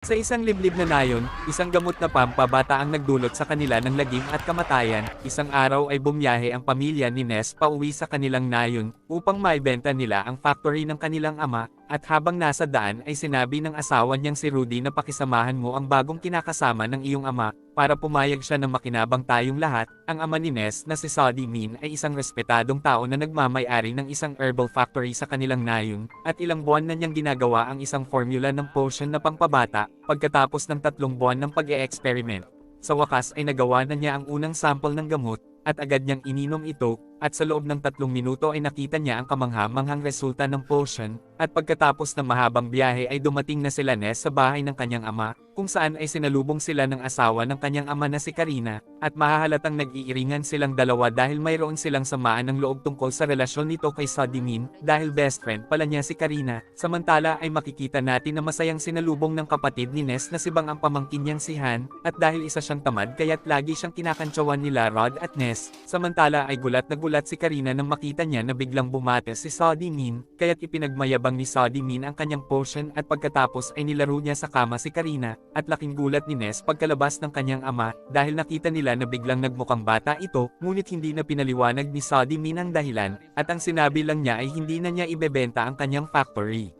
Sa isang liblib na nayon, isang gamot na pampabata ang nagdulot sa kanila ng lagim at kamatayan. Isang araw ay bumiyahe ang pamilya ni Ness pauwi sa kanilang nayon upang maibenta nila ang factory ng kanilang ama. At habang nasa daan ay sinabi ng asawa niyang si Rudy na pakisamahan mo ang bagong kinakasama ng iyong ama para pumayag siya na makinabang tayong lahat. Ang ama ni Ness na si Saudi Min ay isang respetadong tao na nagmamay-ari ng isang herbal factory sa kanilang nayon at ilang buwan na niyang ginagawa ang isang formula ng potion na pangpabata pagkatapos ng tatlong buwan ng pag-e-experiment. Sa wakas ay nagawa na niya ang unang sample ng gamot, at agad niyang ininom ito, at sa loob ng tatlong minuto ay nakita niya ang kamangha-manghang resulta ng potion, at pagkatapos ng mahabang biyahe ay dumating na sila Ness sa bahay ng kanyang ama, kung saan ay sinalubong sila ng asawa ng kanyang ama na si Karina, at mahahalatang nag-iiringan silang dalawa dahil mayroon silang samaan ng loob tungkol sa relasyon nito kay Sadimin, dahil best friend pala niya si Karina, samantala ay makikita natin na masayang sinalubong ng kapatid ni Ness na si Bang ang pamangkin niyang si Han, at dahil isa siyang tamad kaya't lagi siyang kinakantsawan nila Rod at Ness, samantala ay gulat na gulat si Karina nang makita niya na biglang bumate si Sadimin, kaya't ipinagmayabang ni Sadimin ang kanyang potion at pagkatapos ay nilaro niya sa kama si Karina, at laking gulat ni Ness pagkalabas ng kanyang ama, dahil nakita nila na biglang nagmukhang bata ito, ngunit hindi na pinaliwanag ni Sadimin ang dahilan, at ang sinabi lang niya ay hindi na niya ibebenta ang kanyang factory.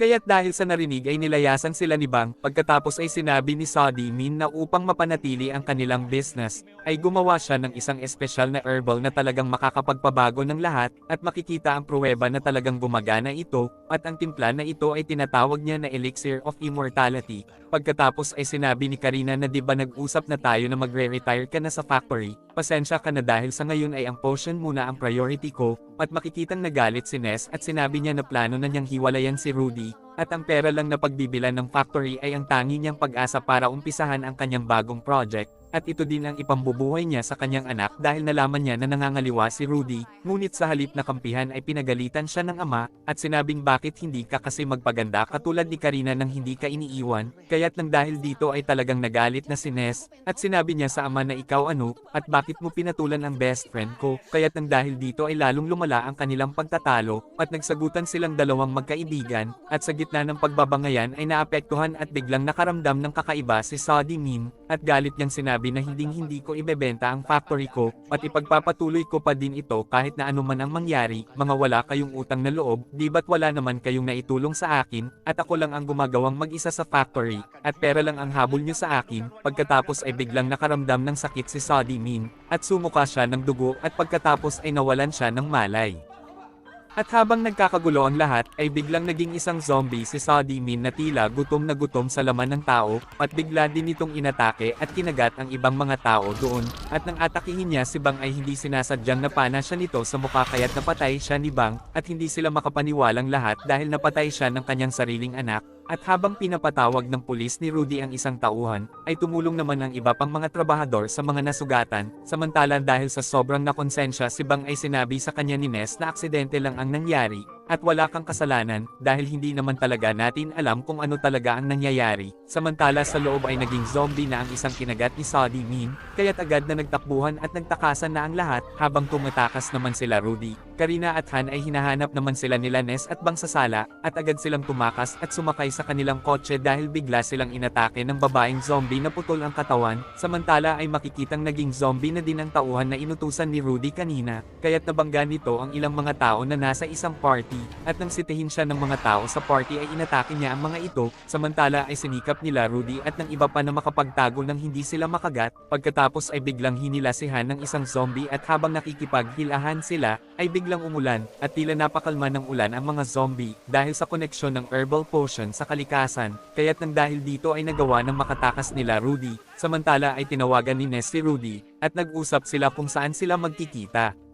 Kaya't dahil sa narinig ay nilayasan sila ni Bang, pagkatapos ay sinabi ni Saudi Min na upang mapanatili ang kanilang business, ay gumawa siya ng isang espesyal na herbal na talagang makakapagpabago ng lahat, at makikita ang pruweba na talagang gumagana ito, at ang timpla na ito ay tinatawag niya na Elixir of Immortality. Pagkatapos ay sinabi ni Karina na di ba nag-usap na tayo na magre-retire ka na sa factory, pasensya ka na dahil sa ngayon ay ang potion muna ang priority ko, at makikitang nagalit si Ness at sinabi niya na plano na niyang hiwalayan si Rudy, at ang pera lang na pagbibilan ng factory ay ang tangi niyang pag-asa para umpisahan ang kanyang bagong project, at ito din ang ipambubuhay niya sa kanyang anak dahil nalaman niya na nangangaliwa si Rudy, ngunit sa halip na kampihan ay pinagalitan siya ng ama, at sinabing bakit hindi ka kasi magpaganda katulad ni Karina nang hindi ka iniiwan, kaya't nang dahil dito ay talagang nagalit na si Ness, at sinabi niya sa ama na ikaw ano, at bakit mo pinatulan ang best friend ko, kaya't nang dahil dito ay lalong lumala ang kanilang pagtatalo, at nagsagutan silang dalawang magkaibigan, at sa gitna ng pagbabangayan ay naapektuhan at biglang nakaramdam ng kakaiba si Saudi Min, at galit niyang sinabi na hinding hindi ko ibebenta ang factory ko, at ipagpapatuloy ko pa din ito kahit na anuman ang mangyari, mga wala kayong utang na loob, di ba't wala naman kayong naitulong sa akin, at ako lang ang gumagawang mag-isa sa factory, at pera lang ang habol niyo sa akin, pagkatapos ay biglang nakaramdam ng sakit si Saudi Min, at sumuka siya ng dugo at pagkatapos ay nawalan siya ng malay. At habang nagkakagulo ang lahat, ay biglang naging isang zombie si Saudi Min na tila gutom na gutom sa laman ng tao, at bigla din itong inatake at kinagat ang ibang mga tao doon, at nang atakihin niya si Bang ay hindi sinasadyang napana siya nito sa mukha kaya't napatay siya ni Bang, at hindi sila makapaniwalang lahat dahil napatay siya ng kanyang sariling anak, at habang pinapatawag ng pulis ni Rudy ang isang tauhan, ay tumulong naman ang iba pang mga trabahador sa mga nasugatan, samantala dahil sa sobrang nakonsensya si Bang ay sinabi sa kanya ni Ness na aksidente lang ang nangyari, at wala kang kasalanan, dahil hindi naman talaga natin alam kung ano talaga ang nangyayari. Samantala sa loob ay naging zombie na ang isang kinagat ni Saudi Min, kaya't agad na nagtakbuhan at nagtakasan na ang lahat, habang tumatakas naman sila Rudy. Karina at Han ay hinahanap naman sila nila Ness at Bang sa sala, at agad silang tumakas at sumakay sa kanilang kotse dahil bigla silang inatake ng babaeng zombie na putol ang katawan, samantala ay makikitang naging zombie na din ang tauhan na inutusan ni Rudy kanina, kaya't nabangga nito ang ilang mga tao na nasa isang party, at nang sitihin siya ng mga tao sa party ay inatake niya ang mga ito, samantala ay sinikap nila Rudy at ng iba pa na makapagtago nang hindi sila makagat, pagkatapos ay biglang hinilasihan ng isang zombie at habang nakikipaghilahan sila, ay biglang umulan, at tila napakalma ng ulan ang mga zombie, dahil sa koneksyon ng herbal potion sa kalikasan, kaya't nang dahil dito ay nagawa ng makatakas nila Rudy, samantala ay tinawagan ni Ness si Rudy, at nag-usap sila kung saan sila magkikita.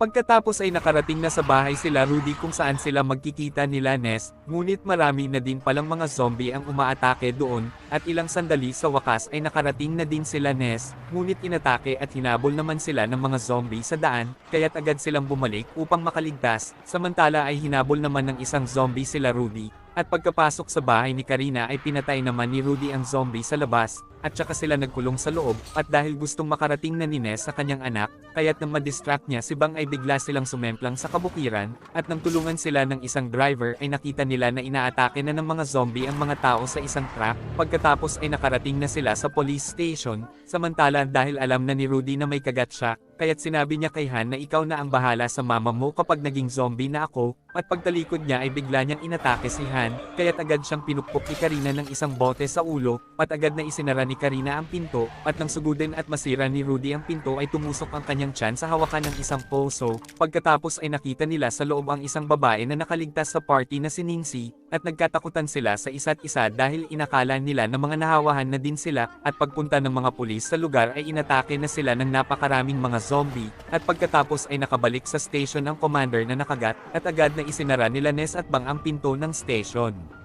Pagkatapos ay nakarating na sa bahay sila Rudy kung saan sila magkikita nila Ness, ngunit marami na din palang mga zombie ang umaatake doon, at ilang sandali sa wakas ay nakarating na din sila Ness, ngunit inatake at hinabol naman sila ng mga zombie sa daan, kaya't agad silang bumalik upang makaligtas, samantala ay hinabol naman ng isang zombie sila Rudy, at pagkapasok sa bahay ni Karina ay pinatay naman ni Rudy ang zombie sa labas, at saka sila nagkulong sa loob, at dahil gustong makarating na ni Ness sa kanyang anak, kaya't nang madistract niya si Bang ay bigla silang sumemplang sa kabukiran, at nang tulungan sila ng isang driver ay nakita nila na inaatake na ng mga zombie ang mga tao sa isang truck, pagkatapos ay nakarating na sila sa police station, samantala dahil alam na ni Rudy na may kagat siya, kaya't sinabi niya kay Han na ikaw na ang bahala sa mama mo kapag naging zombie na ako, at pagtalikod niya ay bigla niyang inatake si Han, kaya't agad siyang pinukpok ni Karina ng isang bote sa ulo, at agad na isinara ni Karina ang pinto, at nang sugudin at masira ni Rudy ang pinto ay tumusok ang kanyang tiyan sa hawakan ng isang poso, pagkatapos ay nakita nila sa loob ang isang babae na nakaligtas sa party na si Ningxi, at nagkatakutan sila sa isa't isa dahil inakala nila na mga nahawahan na din sila, at pagpunta ng mga pulis sa lugar ay inatake na sila ng napakaraming mga zombie, at pagkatapos ay nakabalik sa station ang commander na nakagat, at agad na isinara nila Ness at Bang ang pinto ng station.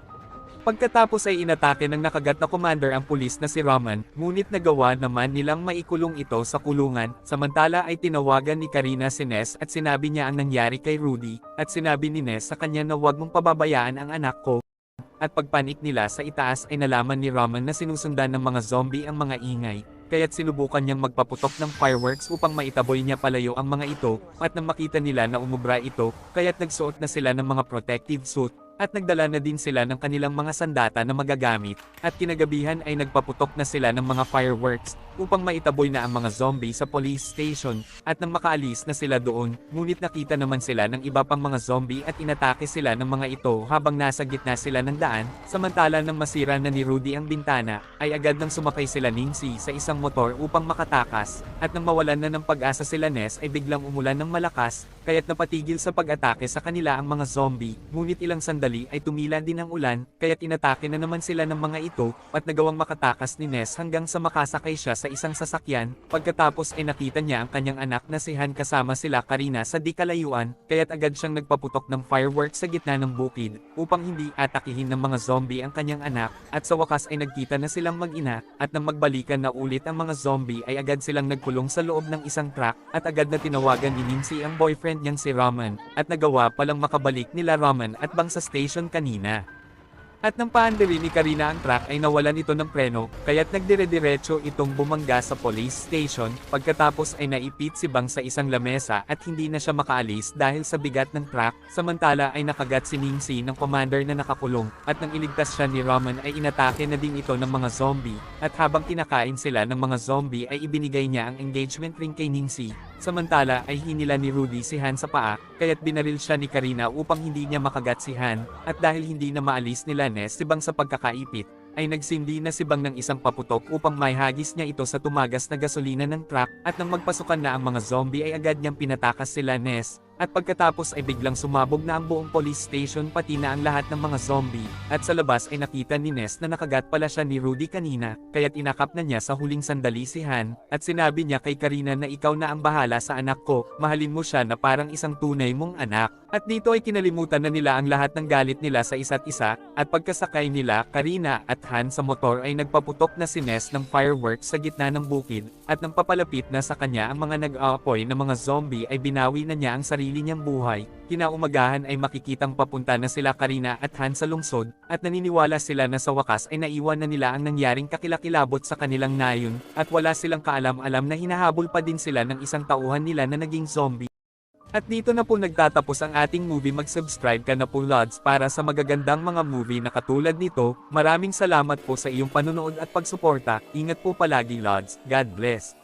Pagkatapos ay inatake ng nakagat na commander ang pulis na si Raman, ngunit nagawa naman nilang maikulong ito sa kulungan, samantala ay tinawagan ni Karina si Ness at sinabi niya ang nangyari kay Rudy, at sinabi ni Ness sa kanya na huwag mong pababayaan ang anak ko. At pagpanik nila sa itaas ay nalaman ni Raman na sinusundan ng mga zombie ang mga ingay, kaya't sinubukan niyang magpaputok ng fireworks upang maitaboy niya palayo ang mga ito, at nang makita nila na umubra ito, kaya't nagsuot na sila ng mga protective suit, at nagdala na din sila ng kanilang mga sandata na magagamit, at kinagabihan ay nagpaputok na sila ng mga fireworks, upang maitaboy na ang mga zombie sa police station, at nang makaalis na sila doon, ngunit nakita naman sila ng iba pang mga zombie at inatake sila ng mga ito habang nasa gitna sila ng daan, samantala nang masira na ni Rudy ang bintana, ay agad nang sumakay sila Ningxi sa isang motor upang makatakas, at nang mawalan na ng pag-asa sila Ness ay biglang umulan ng malakas, kaya't napatigil sa pag-atake sa kanila ang mga zombie, ngunit ilang sandali ay tumila din ang ulan, kaya't inatake na naman sila ng mga ito, at nagawang makatakas ni Ness hanggang sa makasakay siya sa isang sasakyan, pagkatapos ay nakita niya ang kanyang anak na si Han kasama sila Karina sa di kalayuan, kaya't agad siyang nagpaputok ng fireworks sa gitna ng bukid, upang hindi atakihin ng mga zombie ang kanyang anak, at sa wakas ay nagkita na silang mag-ina, at nang magbalikan na ulit ang mga zombie ay agad silang nagkulong sa loob ng isang truck, at agad na tinawagan ni Ningxi ang boyfriend niyang si Raman, at nagawa palang makabalik nila Raman at Bang sa station kanina. At nang paandari ni Karina ang truck ay nawalan ito ng preno, kaya't nagdire-diretso itong bumangga sa police station, pagkatapos ay naipit si Bang sa isang lamesa at hindi na siya makaalis dahil sa bigat ng truck, samantala ay nakagat si Ningxi ng commander na nakakulong, at nang iligtas siya ni Raman ay inatake na din ito ng mga zombie, at habang kinakain sila ng mga zombie ay ibinigay niya ang engagement ring kay Ningxi, samantala ay hinila ni Rudy si Han sa paa, kaya't binaril siya ni Karina upang hindi niya makagat si Han, at dahil hindi na maalis nila Ness si Bang sa pagkakaipit, ay nagsindi na si Bang ng isang paputok upang maihagis niya ito sa tumagas na gasolina ng truck, at nang magpasukan na ang mga zombie ay agad niyang pinatakas sila Ness, at pagkatapos ay biglang sumabog na ang buong police station pati na ang lahat ng mga zombie, at sa labas ay nakita ni Ness na nakagat pala siya ni Rudy kanina, kaya't inakap na niya sa huling sandali si Han, at sinabi niya kay Karina na ikaw na ang bahala sa anak ko, mahalin mo siya na parang isang tunay mong anak. At dito ay kinalimutan na nila ang lahat ng galit nila sa isa't isa, at pagkasakay nila, Karina at Han sa motor ay nagpaputok na si Ness ng fireworks sa gitna ng bukid, at nang papalapit na sa kanya ang mga nag-aapoy na mga zombie ay binawi na niya ang sarili niyang buhay. Kinaumagahan ay makikitang papunta na sila Karina at Han sa lungsod, at naniniwala sila na sa wakas ay naiwan na nila ang nangyaring kakilakilabot sa kanilang nayon, at wala silang kaalam-alam na hinahabol pa din sila ng isang tauhan nila na naging zombie. At dito na po nagtatapos ang ating movie mag-subscribe ka na po Lods para sa magagandang mga movie na katulad nito, maraming salamat po sa iyong panonood at pagsuporta, ingat po palagi Lods, God bless.